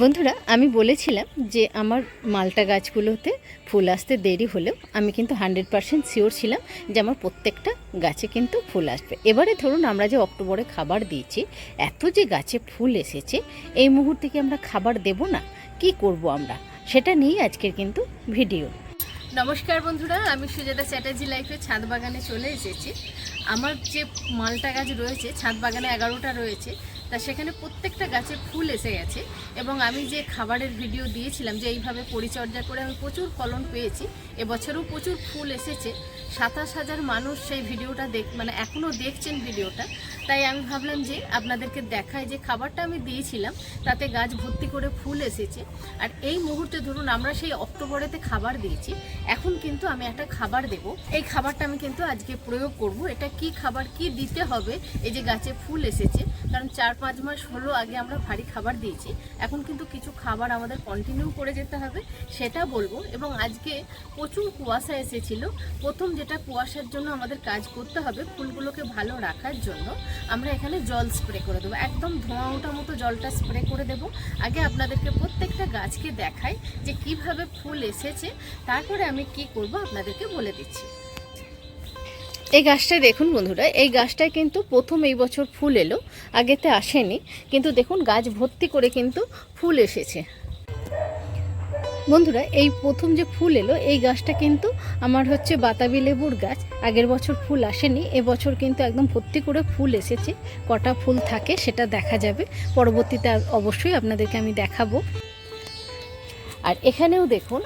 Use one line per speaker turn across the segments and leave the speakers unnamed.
বন্ধুরা, আমি বলেছিলাম যে আমার মালটা গাছগুলোতে ফুল আসতে দেরি হলেও আমি কিন্তু হান্ড্রেড পারসেন্ট শিওর ছিলাম যে আমার প্রত্যেকটা গাছে কিন্তু ফুল আসবে। এবারে ধরুন আমরা যে অক্টোবরে খাবার দিয়েছি, এত যে গাছে ফুল এসেছে, এই মুহূর্তে কি আমরা খাবার দেব না? কি করব আমরা? সেটা নিয়েই আজকের কিন্তু ভিডিও। নমস্কার বন্ধুরা, আমি সুজাতা চ্যাটার্জি লাইফে ছাদ বাগানে চলে এসেছি। আমার যে মালটা গাছ রয়েছে, ছাদ বাগানে এগারোটা রয়েছে তা সেখানে প্রত্যেকটা গাছে ফুল এসে গেছে এবং আমি যে খাবারের ভিডিও দিয়েছিলাম যে এইভাবে পরিচর্যা করে আমি প্রচুর ফলন পেয়েছি, এবছরও প্রচুর ফুল এসেছে। সাতাশ হাজার মানুষ সেই ভিডিওটা দেখ মানে এখনও দেখছেন ভিডিওটা। তাই আমি ভাবলাম যে আপনাদেরকে দেখায় যে খাবারটা আমি দিয়েছিলাম, তাতে গাছ ভর্তি করে ফুল এসেছে। আর এই মুহূর্তে ধরুন আমরা সেই অক্টোবরেতে খাবার দিয়েছি, এখন কিন্তু আমি একটা খাবার দেব। এই খাবারটা আমি কিন্তু আজকে প্রয়োগ করব। এটা কি খাবার, কি দিতে হবে? এই যে গাছে ফুল এসেছে কারণ চার পাঁচ মাস হলো আগে আমরা ভারী খাবার দিয়েছি। এখন কিন্তু কিছু খাবার আমাদের কন্টিনিউ করে যেতে হবে, সেটা বলব। এবং আজকে প্রচুর কুয়াশা এসেছিল। প্রথম যেটা কুয়াশার জন্য আমাদের কাজ করতে হবে, ফুলগুলোকে ভালো রাখার জন্য আমরা এখানে জল স্প্রে করে দেবো। একদম ধোঁয়া ওঠা মতো জলটা স্প্রে করে দেব। আগে আপনাদেরকে প্রত্যেকটা গাছকে দেখাই যে কীভাবে ফুল এসেছে। তারপরে আমি কি করব আপনাদেরকে বলে দিচ্ছি। এই গাছটায় দেখুন বন্ধুরা, এই গাছটায় কিন্তু প্রথম এই বছর ফুল এলো, আগেতে আসেনি, কিন্তু দেখুন গাছ ভর্তি করে কিন্তু ফুল এসেছে। বন্ধুরা, এই প্রথম যে ফুল এলো, এই গাছটা কিন্তু আমার হচ্ছে বাতাবি লেবুর গাছ, আগের বছর ফুল আসেনি এবছর কিন্তু একদম ভর্তি করে ফুল এসেছে, কটা ফুল থাকে সেটা দেখা যাবে, পরবর্তীতে অবশ্যই আপনাদেরকে আমি দেখাবো। আর এখানেও দেখুন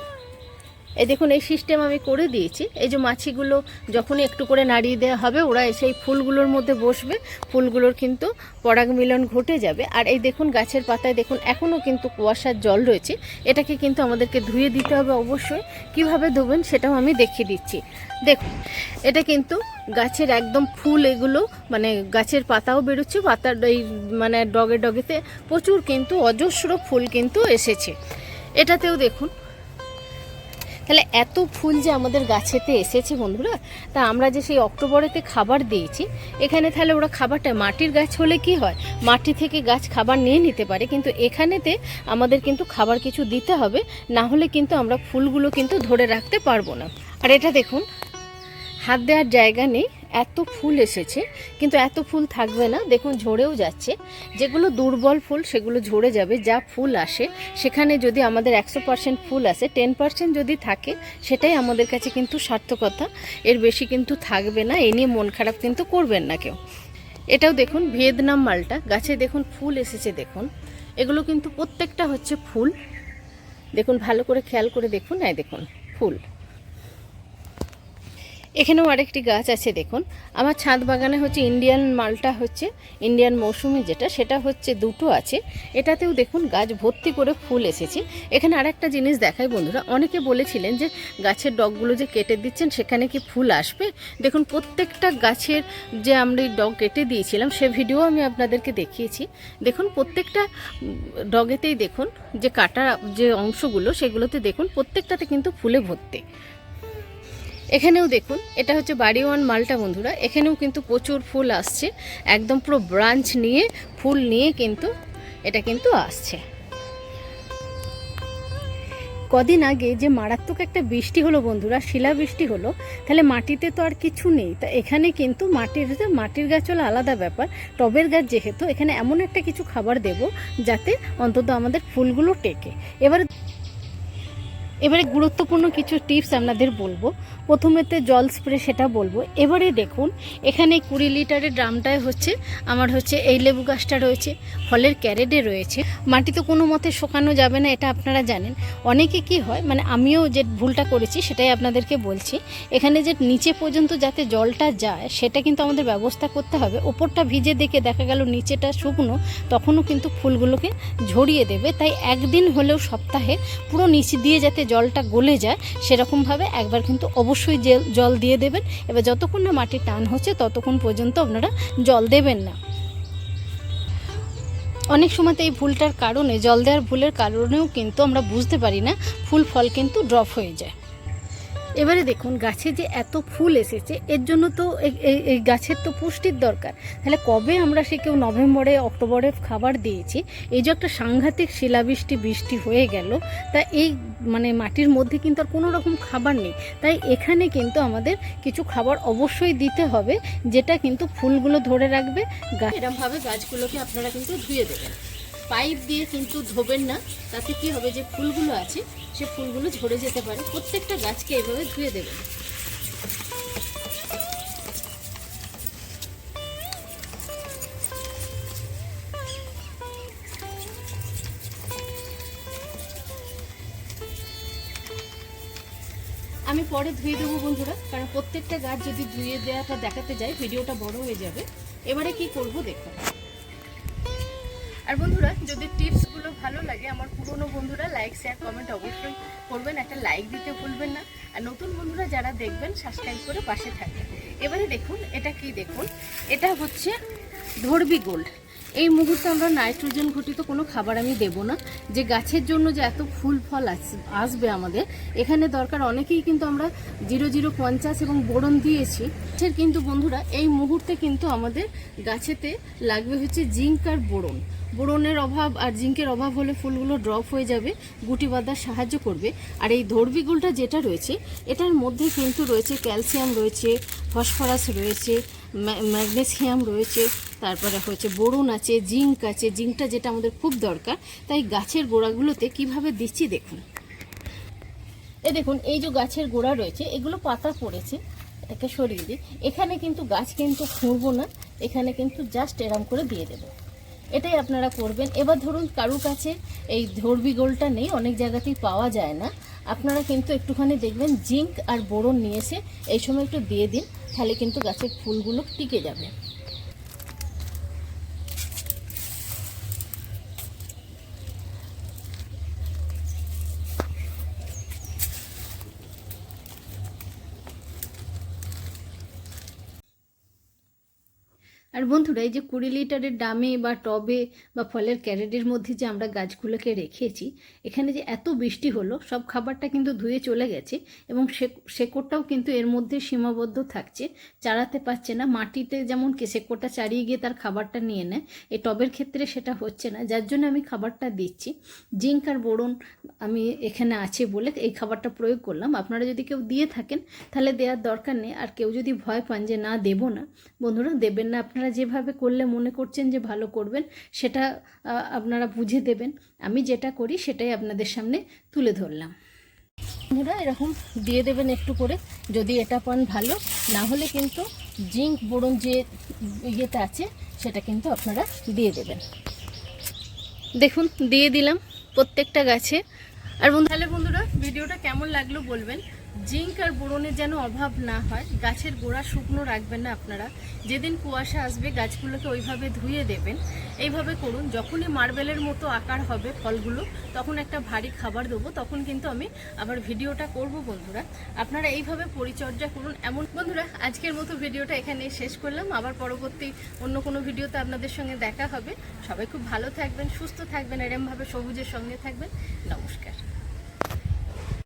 এই দেখুন, এই সিস্টেম আমি করে দিয়েছি। এই যে মাছিগুলো যখনই একটু করে নাড়িয়ে দেওয়া হবে, ওরা এসে এই ফুলগুলোর মধ্যে বসবে। ফুলগুলোর কিন্তু পরাগ মিলন ঘটে যাবে। আর এই দেখুন, গাছের পাতায় দেখুন এখনও কিন্তু কুয়াশার জল রয়েছে। এটাকে কিন্তু আমাদেরকে ধুয়ে দিতে হবে অবশ্যই। কীভাবে ধোবেন সেটাও আমি দেখিয়ে দিচ্ছি। দেখুন, এটা কিন্তু গাছের একদম ফুল এগুলো মানে গাছের পাতাও বেরোচ্ছে, পাতার এই মানে ডগে ডগেতে প্রচুর কিন্তু অজস্র ফুল কিন্তু এসেছে। এটাতেও দেখুন তাহলে এত ফুল যে আমাদের গাছেতে এসেছে বন্ধুরা, তা আমরা যে সেই অক্টোবরেতে খাবার দিয়েছি, এখানে তাহলে ওরা খাবারটা মাটির গাছ হলে কি হয়? মাটি থেকে গাছ খাবার নিয়ে নিতে পারে, কিন্তু এখানেতে আমাদের কিন্তু খাবার কিছু দিতে হবে, না হলে কিন্তু আমরা ফুলগুলো কিন্তু ধরে রাখতে পারব না। আর এটা দেখুন, হাত দেওয়ার জায়গা নেই এত ফুল এসেছে, কিন্তু এত ফুল থাকবে না। দেখুন, ঝরেও যাচ্ছে। যেগুলো দুর্বল ফুল, সেগুলো ঝরে যাবে। যা ফুল আসে, সেখানে যদি আমাদের একশো পার্সেন্ট ফুল আসে, টেন পার্সেন্ট যদি থাকে, সেটাই আমাদের কাছে কিন্তু সার্থকতা। এর বেশি কিন্তু থাকবে না, এ নিয়ে মন খারাপ কিন্তু করবেন না কেউ। এটাও দেখুন, ভিয়েতনাম মালটা। গাছে দেখুন, ফুল এসেছে, দেখুন। এগুলো কিন্তু প্রত্যেকটা হচ্ছে ফুল। দেখুন, ভালো করে খেয়াল করে দেখুন, এই দেখুন, ফুল। এখানেও আরেকটি গাছ আছে, দেখুন। আমার ছাদ বাগানে হচ্ছে ইন্ডিয়ান মালটা হচ্ছে ইন্ডিয়ান মৌসুমি যেটা, সেটা হচ্ছে দুটো আছে। এটাতেও দেখুন গাছ ভর্তি করে ফুল এসেছে। এখানে আরেকটা জিনিস দেখাই বন্ধুরা, অনেকে বলেছিলেন যে গাছের ডগগুলো যে কেটে দিচ্ছেন, সেখানে কি ফুল আসবে? দেখুন, প্রত্যেকটা গাছের যে আমরা ডগ কেটে দিয়েছিলাম, সে ভিডিও আমি আপনাদেরকে দেখিয়েছি। দেখুন, প্রত্যেকটা ডগেতেই দেখুন যে কাটা যে অংশগুলো, সেগুলোতে দেখুন, প্রত্যেকটাতে কিন্তু ফুলে ভর্তি। এখানেও দেখুন, এটা হচ্ছে বাড়ি ওয়ান মালটা বন্ধুরা, এখানেও কিন্তু প্রচুর ফুল আসছে, একদম পুরো ব্রাঞ্চ নিয়ে, ফুল নিয়ে কিন্তু এটা কিন্তু আসছে। কদিন আগে যে মারাত্মক একটা বৃষ্টি হলো বন্ধুরা শিলা বৃষ্টি হলো, তাহলে মাটিতে তো আর কিছু নেই, তা এখানে কিন্তু মাটির মাটির গাছ হলো আলাদা ব্যাপার, টবের গাছ যেহেতু, এখানে এমন একটা কিছু খাবার দেব, যাতে অন্তত আমাদের ফুলগুলো টেকে। এবার এবারে গুরুত্বপূর্ণ কিছু টিপস আপনাদের বলব। প্রথমেতে জল স্প্রে সেটা বলব। এবারে দেখুন, এখানে কুড়ি লিটারের ড্রামটায় হচ্ছে, আমার হচ্ছে এই লেবু গাছটা রয়েছে, ফলের ক্যারেটে রয়েছে। মাটি তো কোনো মতে শোকানো যাবে না, এটা আপনারা জানেন। অনেকে কি হয় মানে আমিও যে ভুলটা করেছি, সেটাই আপনাদেরকে বলছি। এখানে যে নিচে পর্যন্ত যাতে জলটা যায়, সেটা কিন্তু আমাদের ব্যবস্থা করতে হবে। ওপরটা ভিজে দেখে দেখা গেল নিচেটা শুকনো, তখনও কিন্তু ফুলগুলোকে ঝরিয়ে দেবে। তাই একদিন হলেও সপ্তাহে পুরো নিচে দিয়ে যাতে জলটা গলে যায়, সেরকমভাবে একবার কিন্তু অবশ্যই জল দিয়ে দেবেন। এবার যতক্ষণ না মাটি টান হচ্ছে, ততক্ষণ পর্যন্ত আপনারা জল দেবেন না। অনেক সময় তো এই ভুলটার কারণে, জল দেওয়ার ভুলের কারণেও কিন্তু আমরা বুঝতে পারি না, ফুল ফল কিন্তু ড্রপ হয়ে যায়। এবারে দেখুন, গাছে যে এত ফুল এসেছে, এর জন্য তো এই- গাছের তো পুষ্টির দরকার। তাহলে কবে আমরা সে কেউ নভেম্বরে, অক্টোবরে খাবার দিয়েছি? এই যে একটা সাংঘাতিক শিলাবৃষ্টি, বৃষ্টি হয়ে গেল, তা এই মানে মাটির মধ্যে কিন্তু আর কোনো রকম খাবার নেই। তাই এখানে কিন্তু আমাদের কিছু খাবার অবশ্যই দিতে হবে, যেটা কিন্তু ফুলগুলো ধরে রাখবে গাছ এরমভাবে গাছগুলোকে আপনারা কিন্তু ধুয়ে দেবেন। পাইপ দিয়ে কিন্তু ধোবেন না, তাতে কি হবে যে ফুলগুলো আছে, সে ফুলগুলো ঝরে যেতে পারে। প্রত্যেকটা গাছকে এভাবে ধুয়ে দেবেন। আমি পরে ধুয়ে দেবো বন্ধুরা, কারণ প্রত্যেকটা গাছ যদি ধুয়ে দেওয়াটা দেখাতে যাই ভিডিওটা বড় হয়ে যাবে। এবারে কি করব দেখুন। আর বন্ধুরা, যদি টিপসগুলো ভালো লাগে, আমার পুরনো বন্ধুরা লাইক শেয়ার কমেন্ট অবশ্যই করবেন। একটা লাইক দিতে ভুলবেন না। আর নতুন বন্ধুরা যারা দেখবেন সাবস্ক্রাইব করে পাশে থাকবেন। এবারে দেখুন, এটা কি দেখুন? এটা হচ্ছে ধরবি গোল্ড এই মুহূর্তে আমরা নাইট্রোজেন ঘটিত কোনো খাবার আমি দেব না। যে গাছের জন্য যে এত ফুল ফল আস- আসবে আমাদের, এখানে দরকার অনেকেই কিন্তু আমরা জিরো জিরো পঞ্চাশ এবং বোরন দিয়েছি। কিন্তু বন্ধুরা, এই মুহূর্তে কিন্তু আমাদের গাছেতে লাগবে হচ্ছে জিঙ্ক আর বোরন। বোরনের অভাব আর জিঙ্কের অভাব হলে ফুলগুলো ড্রপ হয়ে যাবে, গুটি বাঁধার সাহায্য করবে। আর এই ধর্বিগুলটা যেটা রয়েছে, এটার মধ্যে কিন্তু রয়েছে ক্যালসিয়াম রয়েছে, ফসফরাস রয়েছে, ম্যা- ম্যাগনেসিয়াম রয়েছে, তারপরে হচ্ছে বোরন আছে, জিঙ্ক আছে। জিঙ্কটা যেটা আমাদের খুব দরকার, তাই গাছের গোড়াগুলোতে কীভাবে দিচ্ছি দেখুন। এ দেখুন, এই যে গাছের গোড়া রয়েছে, এগুলো পাতা পড়েছে, এটাকে সরিয়ে দিই। এখানে কিন্তু গাছ কিন্তু খুঁড়বো না, এখানে কিন্তু জাস্ট এরম করে দিয়ে দেবো। এটাই আপনারা করবেন। এবার ধরুন কারুর কাছে এই ধর্বি গোলটা নেই, অনেক জায়গাতেই পাওয়া যায় না। আপনারা কিন্তু একটুখানি দেখবেন, জিঙ্ক আর বোরন নিয়ে এসে এই সময় একটু দিয়ে দিন, তাহলে কিন্তু গাছের ফুলগুলো টিকে যাবে। আর বন্ধুরা, এই যে কুড়ি লিটারের ডামে বা টবে বা ফলের ক্যারেটের মধ্যে যে আমরা গাছগুলোকে রেখেছি, এখানে যে এত বৃষ্টি হলো, সব খাবারটা কিন্তু ধুয়ে চলে গেছে এবং শেকড়টাও কিন্তু এর মধ্যে সীমাবদ্ধ থাকছে, চাড়াতে পারছে না। মাটিতে যেমন শেকড়টা চাড়িয়ে গিয়ে তার খাবারটা নিয়ে নেয় এই টবের ক্ষেত্রে সেটা হচ্ছে না। যার জন্য আমি খাবারটা দিচ্ছি। জিঙ্ক আর বোরন আমি এখানে আছে বলে এই খাবারটা প্রয়োগ করলাম। আপনারা যদি কেউ দিয়ে থাকেন, তাহলে দেওয়ার দরকার নেই। আর কেউ যদি ভয় পান যে না দেবো না, বন্ধুরা দেবেন না। আপনারা যেভাবে করলে মনে করছেন যে ভালো করবেন, সেটা আপনারা বুঝে দেবেন। আমি যেটা করি সেটাই আপনাদের সামনে তুলে ধরলাম। বন্ধুরা, এরকম দিয়ে দেবেন একটু করে, যদি এটা পান ভালো। না হলে কিন্তু জিঙ্ক বোরন যে ইয়েটা আছে, সেটা কিন্তু আপনারা দিয়ে দেবেন। দেখুন, দিয়ে দিলাম প্রত্যেকটা গাছে। আর বন্ধু, তাহলে বন্ধুরা, ভিডিওটা কেমন লাগল বলবেন? জিঙ্ক আর বোরনের যেন অভাব না হয়, গাছের গোড়া শুকনো রাখবেন না আপনারা। যেদিন কুয়াশা আসবে, গাছগুলোকে ওইভাবে ধুয়ে দেবেন। এইভাবে করুন, যখনই মার্বেলের মতো আকার হবে ফলগুলো, তখন একটা ভারী খাবার দেবো, তখন কিন্তু আমি আবার ভিডিওটা করব বন্ধুরা। আপনারা এইভাবে পরিচর্যা করুন, এমন বন্ধুরা, আজকের মতো ভিডিওটা এখানে শেষ করলাম। আবার পরবর্তী অন্য কোনো ভিডিওতে আপনাদের সঙ্গে দেখা হবে। সবাই খুব ভালো থাকবেন, সুস্থ থাকবেন, এরমভাবে সবুজের সঙ্গে থাকবেন। নমস্কার।